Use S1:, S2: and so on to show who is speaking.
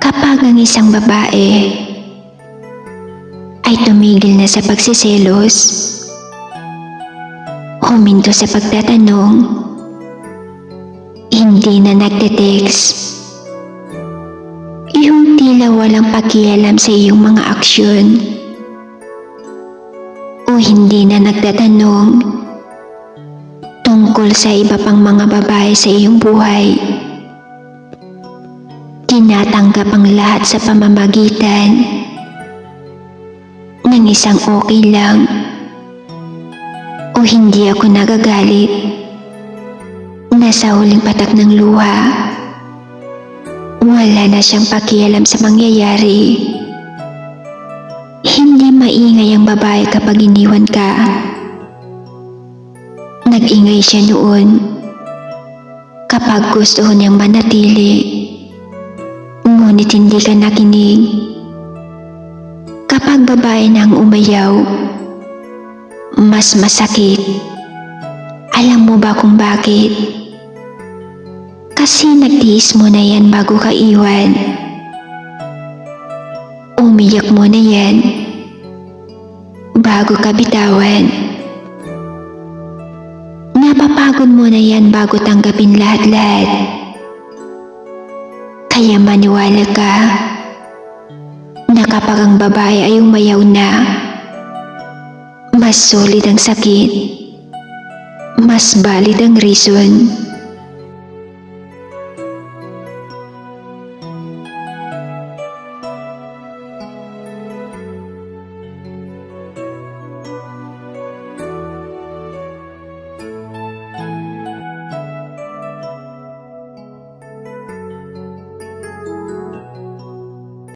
S1: Kapag ang isang babae ay tumigil na sa pagsiselos, huminto sa pagtatanong, hindi na nagte-text, yung tila walang pakialam sa iyong mga aksyon, o hindi na nagtatanong tungkol sa iba pang mga babae sa iyong buhay. Tinatanggap ang lahat sa pamamagitan ng isang okay lang o hindi ako nagagalit. Nasa huling patak ng luha. Wala na siyang pakialam sa mangyayari. Hindi maingay ang babae kapag iniwan ka. Nag-ingay siya noon kapag gusto niyang manatili. Ngunit hindi ka nakinig. Kapag babae na ang umayaw, mas masakit. Alam mo ba kung bakit? Kasi nagtiis mo na yan bago ka iwan. Umiyak mo na yan bago ka bitawan. Napapagod mo na yan bago tanggapin lahat-lahat. Kaya maniwala ka na kapag ang babae ay umayaw na, mas solid ang sakit, mas valid ang reason,